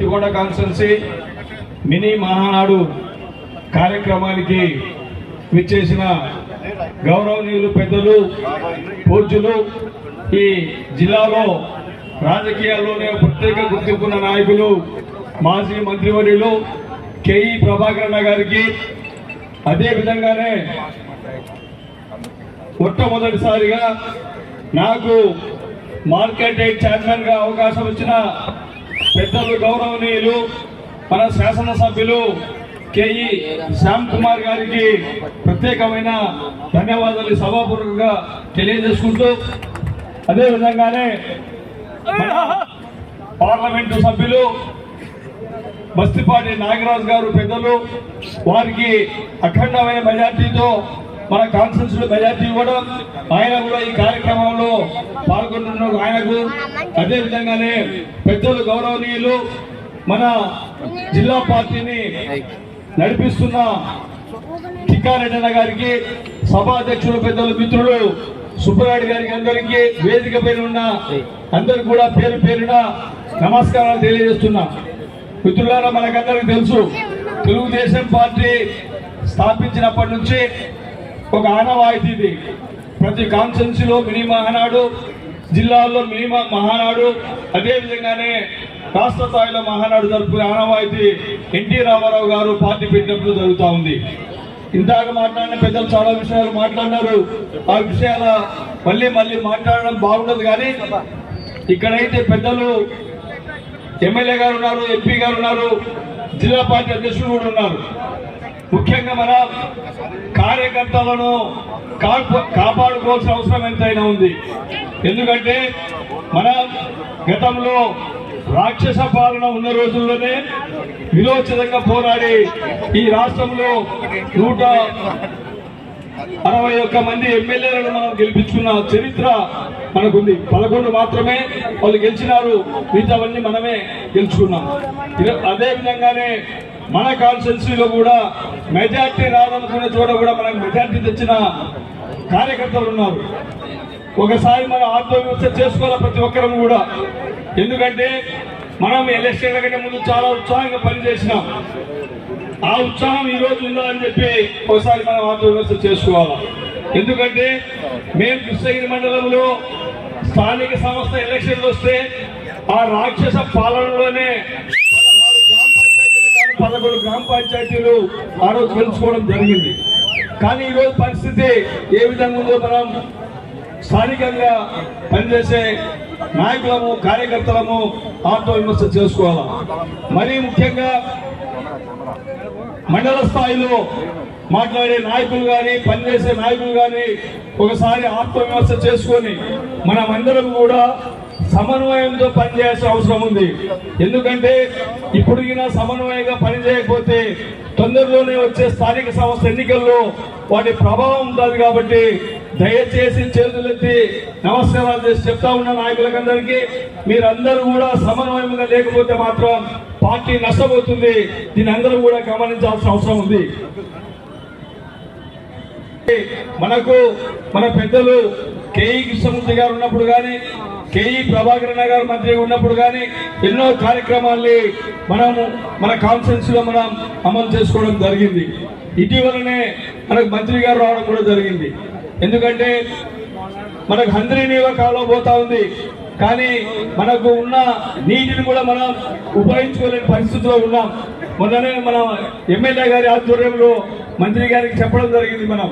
Vinukonda constituency mini Mahanadu కార్యక్రమానికి విచ్చేసిన గౌరవనీయులు పెద్దలు పూజ్యులు ఈ జిల్లాలో రాజకీయాల్లోనే ప్రత్యేక గుర్తింపున్న నాయకులు మాజీ మంత్రివర్యులు కేఈ ప్రభాకరణ గారికి అదేవిధంగానే మొట్టమొదటిసారిగా నాకు మార్కెట్ ఎయిడ్ చైర్మన్గా అవకాశం ఇచ్చిన పెద్దలు గౌరవనీయులు మన శాసనసభ్యులు కేఈ శ్యామ్ కుమార్ గారికి ప్రత్యేకమైన ధన్యవాదాలు సభాపూర్వకంగా తెలియజేసుకుంటూ అదేవిధంగానే పార్లమెంటు సభ్యులు బస్తిపాటి నాగరాజు గారు పెద్దలు వారికి అఖండమైన మెజార్టీతో మన కాన్ఫరెన్స్లో మెజార్టీ ఇవ్వడం ఆయన కూడా ఈ కార్యక్రమంలో పాల్గొంటున్న ఆయనకు అదే విధంగానే పెద్దలు గౌరవనీయులు మన జిల్లా పార్టీని నడిపిస్తున్న టిక్కారెడ్డన్న గారికి సభాధ్యక్షులు పెద్దలు మిత్రులు సుబ్బరాయుడు గారికి అందరికీ వేదిక పైన ఉన్న అందరు కూడా పేరు పేరున నమస్కారాలు తెలియజేస్తున్నా. మిత్రులారా మనకందరికి తెలుసు తెలుగుదేశం పార్టీ స్థాపించినప్పటి నుంచి ఒక ఆనవాయితీ ఇది ప్రతి కాన్స్టెన్సీలో మినీ మహానాడు జిల్లాల్లో మినీ మహానాడు అదేవిధంగానే రాష్ట్ర స్థాయిలో మహానాడు జరుపుకునే ఆనవాయితీ ఎన్టీ రామారావు గారు పార్టీ పెట్టినప్పుడు జరుగుతూ ఉంది. ఇందాక మాట్లాడిన పెద్దలు చాలా విషయాలు మాట్లాడినారు. ఆ విషయాల మళ్ళీ మళ్ళీ మాట్లాడడం బాగుండదు కానీ ఇక్కడైతే పెద్దలు ఎమ్మెల్యే గారు ఉన్నారు ఎంపీ గారు ఉన్నారు జిల్లా పార్టీ అధ్యక్షులు కూడా ఉన్నారు. ముఖ్యంగా మన కార్యకర్తలను కాపాడుకోవాల్సిన అవసరం ఎంతైనా ఉంది. ఎందుకంటే మన గతంలో రాక్షస పాలన ఉన్న రోజుల్లోనే విరోచితంగా పోరాడి ఈ రాష్ట్రంలో నూట అరవై ఒక్క మంది ఎమ్మెల్యేలను మనం గెలిపించుకున్న చరిత్ర మనకుంది పదకొండు మాత్రమే వాళ్ళు గెలిచినారు. మిగతావన్నీ మనమే గెలుచుకున్నాం. అదే విధంగానే మన కాన్స్టిట్యున్సీలో కూడా మెజార్టీ రాదనుకునే చోట కూడా మనకు మెజార్టీ తెచ్చిన కార్యకర్తలు ఉన్నారు. ఒకసారి మనం వ్యవస్థ చేసుకోవాలి ప్రతి ఒక్కరం కూడా. ఎందుకంటే మనం ఎలక్షన్ల కంటే ముందు చాలా ఉత్సాహంగా పనిచేసినాం. ఆ ఉత్సాహం ఈ రోజు ఉందా అని చెప్పి ఒకసారి మనం ఆత్మవిమర్శ చేసుకోవాలి. ఎందుకంటే మేము కృష్ణగిరి మండలంలో స్థానిక సంస్థ ఎలక్షన్లు వస్తే ఆ రాక్షస పాలనలోనే గ్రామ పంచాయతీలు కానీ పదకొండు గ్రామ పంచాయతీలు ఆ రోజు గెలుచుకోవడం జరిగింది. కానీ ఈ రోజు పరిస్థితి ఏ విధంగా ఉందో మనం స్థానికంగా పనిచేసే నాయకులము కార్యకర్తలము ఆత్మవిమర్శ చేసుకోవాలి? మరీ ముఖ్యంగా మండల స్థాయిలో మాట్లాడే నాయకులు కానీ పనిచేసే నాయకులు కానీ ఒకసారి ఆత్మవిమర్శ చేసుకొని మనమందరం కూడా సమన్వయంతో పనిచేయాల్సిన అవసరం ఉంది. ఎందుకంటే ఇప్పుడు ఈయన సమన్వయంగా పనిచేయకపోతే తొందరలోనే వచ్చే స్థానిక సంస్థ ఎన్నికల్లో వాటి ప్రభావం ఉంటుంది కాబట్టి దయచేసి చేతులెత్తి నమస్కారాలు చేసి చెప్తా ఉన్న నాయకులకందరికీ మీరందరూ కూడా సమన్వయంగా లేకపోతే మాత్రం పార్టీ నష్టపోతుంది. దీని అందరూ కూడా గమనించాల్సిన అవసరం ఉంది. మనకు మన పెద్దలు కేఈ కృష్ణమూర్తి గారు ఉన్నప్పుడు కానీ కేఈ ప్రభాకర్ గారు మంత్రిగా ఉన్నప్పుడు కానీ ఎన్నో కార్యక్రమాల్ని మనము మన కాన్ఫరెన్స్లో మనం అమలు చేసుకోవడం జరిగింది. ఇటీవలనే మనకు మంత్రి గారు రావడం కూడా జరిగింది. ఎందుకంటే మనకు హంద్రీ నీవ కాలం పోతా ఉంది. కానీ మనకు ఉన్న నీటిని కూడా మనం ఉపయోగించుకోలేని పరిస్థితిలో ఉన్నాం. మొన్ననే మన ఎమ్మెల్యే గారి ఆధ్వర్యంలో మంత్రి గారికి చెప్పడం జరిగింది మనం.